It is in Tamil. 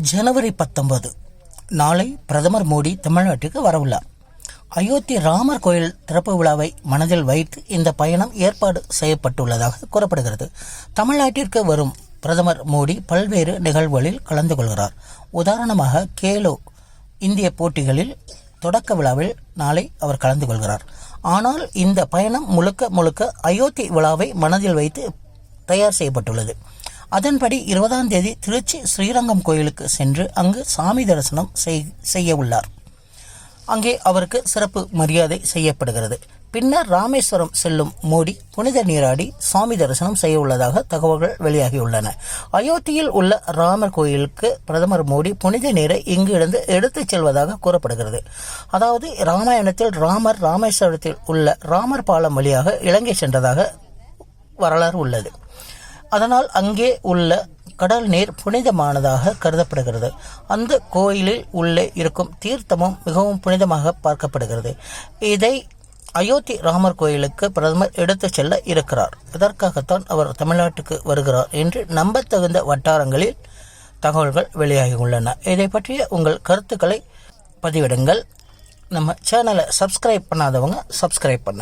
ஜனவரி பத்தொன்பது. நாளை பிரதமர் மோடி தமிழ்நாட்டுக்கு வரவுள்ளார். அயோத்தி ராமர் கோயில் திறப்பு விழாவை மனதில் வைத்து இந்த பயணம் ஏற்பாடு செய்யப்பட்டுள்ளதாக கூறப்படுகிறது. தமிழ்நாட்டிற்கு வரும் பிரதமர் மோடி பல்வேறு நிகழ்வுகளில் கலந்து கொள்கிறார். உதாரணமாக கேலோ இந்திய போட்டிகளில் தொடக்க விழாவில் நாளை அவர் கலந்து கொள்கிறார். ஆனால் இந்த பயணம் முழுக்க முழுக்க அயோத்தி விழாவை மனதில் வைத்து தயார் செய்யப்பட்டுள்ளது. அதன்படி இருபதாம் தேதி திருச்சி ஸ்ரீரங்கம் கோயிலுக்கு சென்று அங்கு சாமி தரிசனம் செய்- செய்ய உள்ளார். அங்கே அவருக்கு சிறப்பு மரியாதை செய்யப்படுகிறது. பின்னர் ராமேஸ்வரம் செல்லும் மோடி புனித நீராடி சாமி தரிசனம் செய்ய உள்ளதாக தகவல்கள் வெளியாகியுள்ளன. அயோத்தியில் உள்ள ராமர் கோயிலுக்கு பிரதமர் மோடி புனித நீரை இங்கு இருந்து எடுத்துச் செல்வதாக கூறப்படுகிறது. அதாவது ராமாயணத்தில் ராமர் ராமேஸ்வரத்தில் உள்ள ராமர் பாலம் வழியாக இலங்கை சென்றதாக வரலாறு உள்ளது. அதனால் அங்கே உள்ள கடல் நீர் புனிதமானதாக கருதப்படுகிறது. அந்த கோயிலில் உள்ளே இருக்கும் தீர்த்தமும் மிகவும் புனிதமாக பார்க்கப்படுகிறது. இதை அயோத்தி ராமர் கோயிலுக்கு பிரதமர் எடுத்துச் செல்ல இருக்கிறார். இதற்காகத்தான் அவர் தமிழ்நாட்டுக்கு வருகிறார் என்று நம்பத்தகுந்த வட்டாரங்களில் தகவல்கள் வெளியாகியுள்ளன. இதை பற்றிய உங்கள் கருத்துக்களை பதிவிடுங்கள். நம்ம சேனலை சப்ஸ்கிரைப் பண்ணாதவங்க சப்ஸ்கிரைப் பண்ணுங்கள்